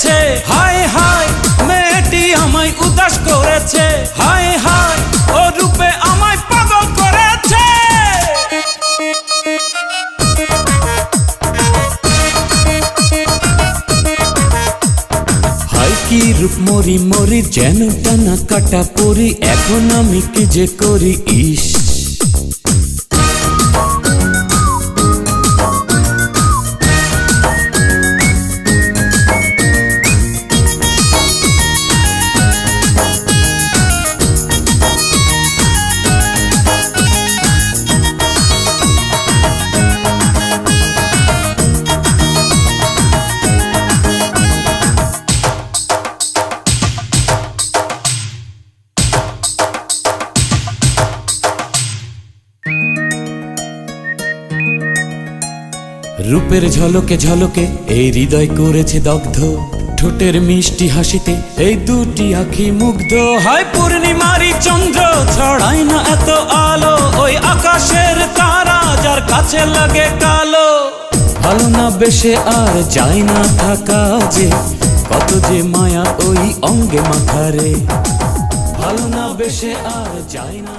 করেছে। High high মেয়েটি আমায় উদাস করেছে। হাই হাই ও রূপে আমায় পাগল করেছে। হাই কি রূপ মরি মরি, যেন টানা কাটা পরি, এখন আমি কি যে করি, ইস। রূপের ঝলকে ঝলকে এই হৃদয় করেছে দগ্ধ। ঠোঁটের মিষ্টি হাসিতে এই দুটি আখি মুগ্ধ। হয় পূর্ণিমারি চন্দ্র, ছড়ায় না এত আলো। ওই আকাশের তারা যার কাছে লাগে কালো। ভালো না বেশে আর যায় না থাকা যে, কত যে মায়া ওই অঙ্গে মাথারে। ভালো না বেশে আর যায় না